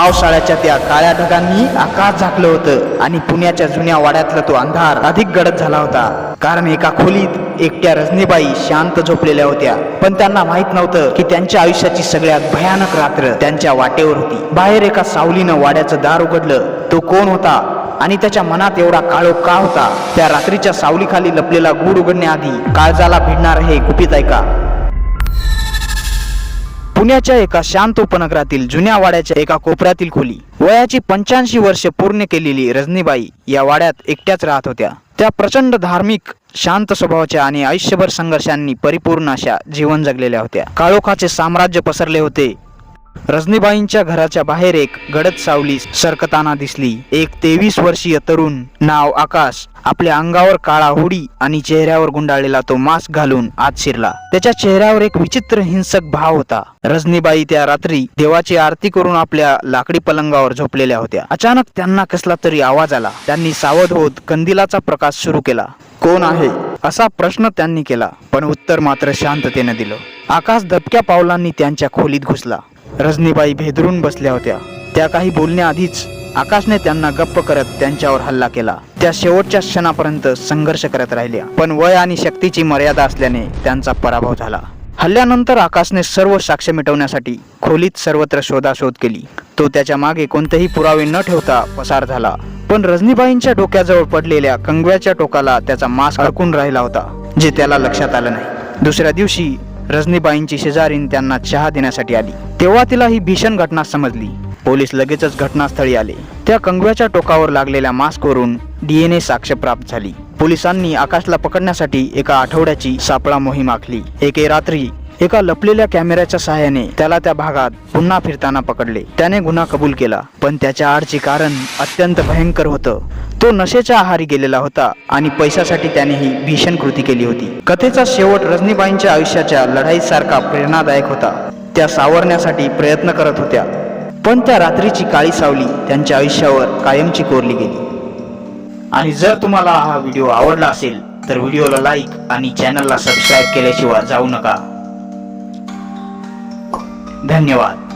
पावसाळ्याच्या त्या काळ्या ढगांनी आकाश झाकलं होतं आणि पुण्याच्या जुन्या वाड्यातला तो अंधार अधिक गडद झाला होता. कारण एका खोलीत एकट्या रजनीबाई शांत झोपलेल्या होत्या. पण त्यांना माहीत नव्हतं की त्यांच्या आयुष्याची सगळ्यात भयानक रात्र त्यांच्या वाटेवर होती. बाहेर एका सावलीनं वाड्याचं दार उघडलं. तो कोण होता आणि त्याच्या मनात एवढा काळो का होता? त्या रात्रीच्या सावलीखाली लपलेला गूढ उघडण्याआधी काळजाला भिडणार हे गुपित ऐका. पुण्याच्या एका शांत उपनगरातील जुन्या वाड्याच्या एका कोपऱ्यातील खोली. वयाची पंच्याऐंशी वर्ष पूर्ण केलेली रजनीबाई या वाड्यात एकट्याच राहत होत्या. त्या प्रचंड धार्मिक शांत स्वभावाच्या आणि आयुष्यभर संघर्षांनी परिपूर्ण अशा जीवन जगलेल्या होत्या. काळोखाचे साम्राज्य पसरले होते. रजनीबाईंच्या घराच्या बाहेर एक गडद सावली सरकताना दिसली. एक तेवीस वर्षीय तरुण नाव आकाश आपल्या अंगावर काळा हुडी आणि चेहऱ्यावर गुंडाळलेला तो मास्क घालून आत शिरला. त्याच्या चेहऱ्यावर एक विचित्र हिंसक भाव होता. रजनीबाई त्या रात्री देवाची आरती करून आपल्या लाकडी पलंगावर झोपलेल्या होत्या. अचानक त्यांना कसला तरी आवाज आला. त्यांनी सावध होत कंदिलाचा प्रकाश सुरू केला. कोण आहे? असा प्रश्न त्यांनी केला पण उत्तर मात्र शांततेने दिलं. आकाश दबक्या पावलांनी त्यांच्या खोलीत घुसला. रजनीबाई भेदरून बसल्या होत्या. त्या काही बोलण्याआधीच आकाशने त्यांना गप्प करत त्यांच्यावर हल्ला केला. त्या शेवटच्या क्षणापर्यंत संघर्ष करत राहिल्या. पण वय आणि शक्तीची मर्यादा असल्याने त्यांचा पराभव झाला. हल्ल्यानंतर आकाशने सर्व साक्ष मिटवण्यासाठी खोलीत सर्वत्र शोधाशोध केली. तो त्याच्यामागे कोणतेही पुरावे न ठेवता पसार झाला. पण रजनीबाईंच्या डोक्याजवळ पडलेल्या कंगव्याच्या टोकाला त्याचा मास्क अडकून राहिला होता जे त्याला लक्षात आलं नाही. दुसऱ्या दिवशी रजनीबाईंची शेजारीन त्यांना चहा देण्यासाठी आली. तेव्हा तिला ही भीषण घटना समजली. पोलीस लगेचच घटनास्थळी आले. त्या कंगव्याच्या टोकावर लागलेल्या मास्कवरून डीएनए साक्ष प्राप्त झाली. पोलिसांनी आकाशला पकडण्यासाठी एका आठवड्याची सापळा मोहीम आखली. एके रात्री एका लपलेल्या कॅमेऱ्याच्या सहाय्याने त्याला त्या भागात पुन्हा फिरताना पकडले. त्याने गुन्हा कबूल केला. पण त्याच्या आडचे कारण अत्यंत भयंकर होतं. तो नशेच्या आहारी गेलेला होता आणि पैशासाठी त्याने ही भीषण कृती केली होती. कथेचा शेवट रजनीबाईंच्या आयुष्याच्या लढाईसारखा प्रेरणादायक होता. त्या सावरण्यासाठी प्रयत्न करत होत्या. पण त्या रात्रीची काळी सावली त्यांच्या आयुष्यावर कायमची कोरली गेली. आणि जर तुम्हाला हा व्हिडिओ आवडला असेल तर व्हिडिओला लाईक आणि चॅनलला सबस्क्राईब केल्याशिवाय जाऊ नका. धन्यवाद.